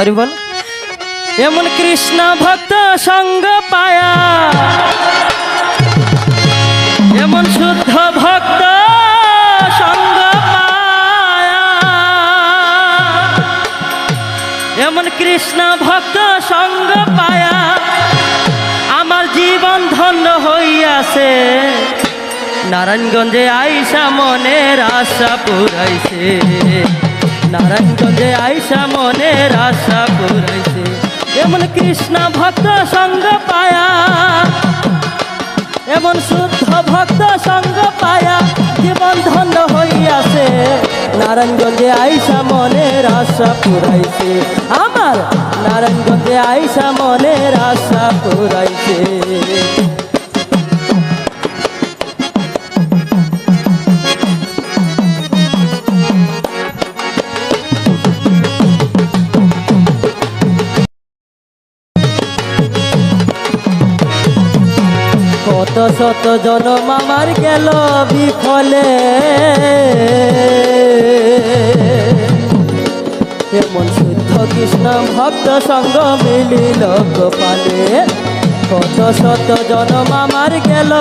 হরি বল। এমন কৃষ্ণ ভক্ত সঙ্গ পায়া। এমন শুদ্ধ ভক্ত সঙ্গ পায়া। এমন কৃষ্ণ ভক্ত সঙ্গ পায়া। আমার জীবন ধন্য হইয়াছে। নারায়ণগঞ্জে আইসা মনের আশা পুরাইছে। নারায়ণগঞ্জে আইসা মনের আশা পুরাইছে এমন কৃষ্ণ ভক্ত সঙ্গ পায়া, এমন শুদ্ধ ভক্ত সঙ্গ পায়া, জীবন ধন্য হইয়াছে। নারায়ণগঞ্জে আইসা মনের আশা পুরাইছে আমার নারায়ণগঞ্জে আইসা মনের আশা পুরাইছে কত শত জনম আমার গেল বিফলে। এমন শুদ্ধ কৃষ্ণ ভক্ত সঙ্গ মিলিল গোপালে। কত শত জনম আমার গেল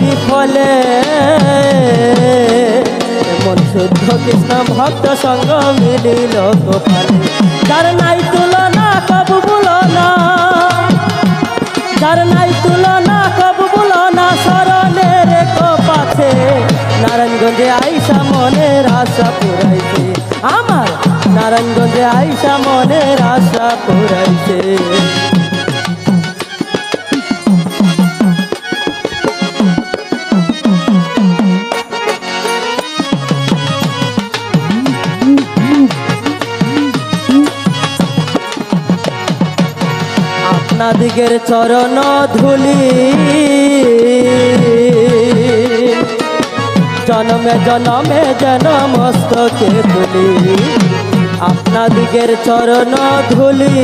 বিফলে। এমন শুদ্ধ কৃষ্ণ ভক্ত সঙ্গ মিলিল গোপালে। তার নাই তুলনা পুরাইছে। আমার নারায়ণগঞ্জে আইসা মনের আশা পুরাইছে। আপনাদিগের চরণ ধুলি। জনমে জনমে যেন মস্তকে তুলি আপনাদিগের চরণ ধুলি।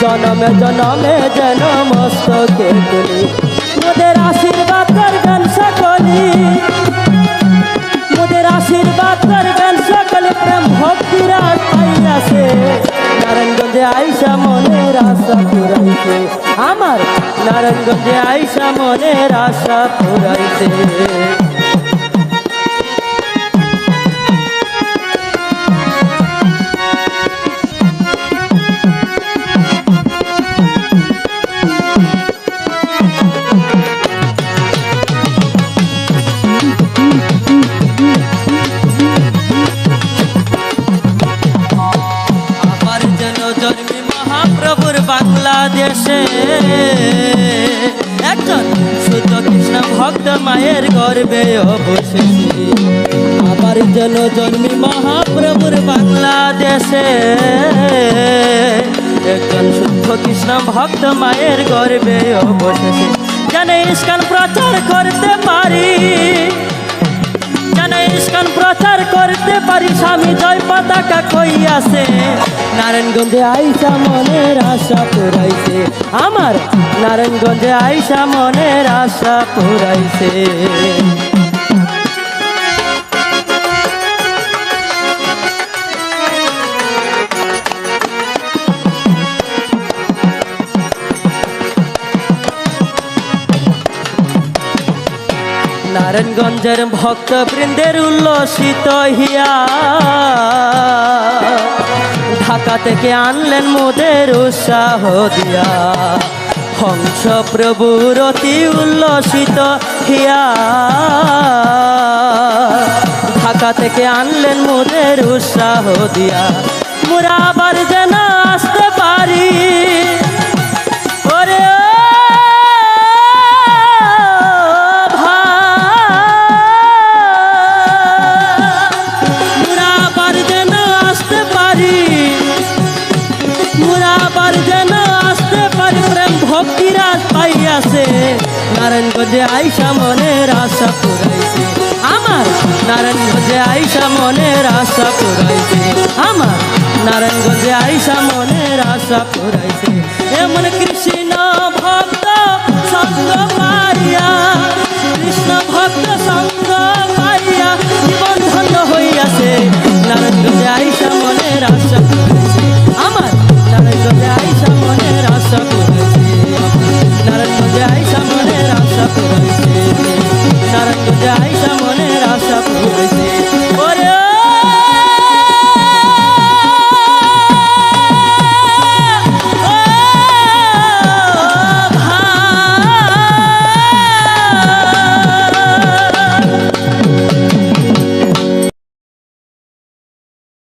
জনমে জনমে যেন মস্তকে তুলি মোদের আশীর্বাদ করবেন সকলি মোদের আশীর্বাদ করবেন সকলে, প্রেম ভক্তিরা পাইয়াছে। নারায়ণগঞ্জে আইসা মনের আশা পুরাইছে। আমার নারায়ণগঞ্জে আইসা মনের আশা পুরাইছে বাংলাদেশে। একজন শুদ্ধ কৃষ্ণ ভক্ত মায়ের গর্বে অবশেষে আবার যেন জন্মি মহাপ্রভুর বাংলাদেশে। একজন শুদ্ধ কৃষ্ণ ভক্ত মায়ের গর্বে অবশেষে জানে ইস্কান প্রচার করতে পারি। প্রচার করতে পারি, স্বামী জয় পতাকা আছে নারায়ণগঞ্জে আইসা মনের আশা পুরাইছে। আমার নারায়ণগঞ্জে আইসা মনের আশা পুরাইছে। নারায়ণগঞ্জের ভক্ত বৃন্দের উল্লসিত হিয়া। ঢাকা থেকে আনলেন মোদের উৎসাহ দিয়া। হংস প্রভুর অতি উল্লসিত হিয়া। ঢাকা থেকে আনলেন মোদের উৎসাহ দিয়া। মোরা নারায়ণগঞ্জে আইসা মনের আশা পুরাইছে। আমার নারায়ণগঞ্জে আইসা মনের আশা পুরাইছে। আমার নারায়ণগঞ্জে আইসা মনের আশা পুরাইছে। এমন কৃষ্ণ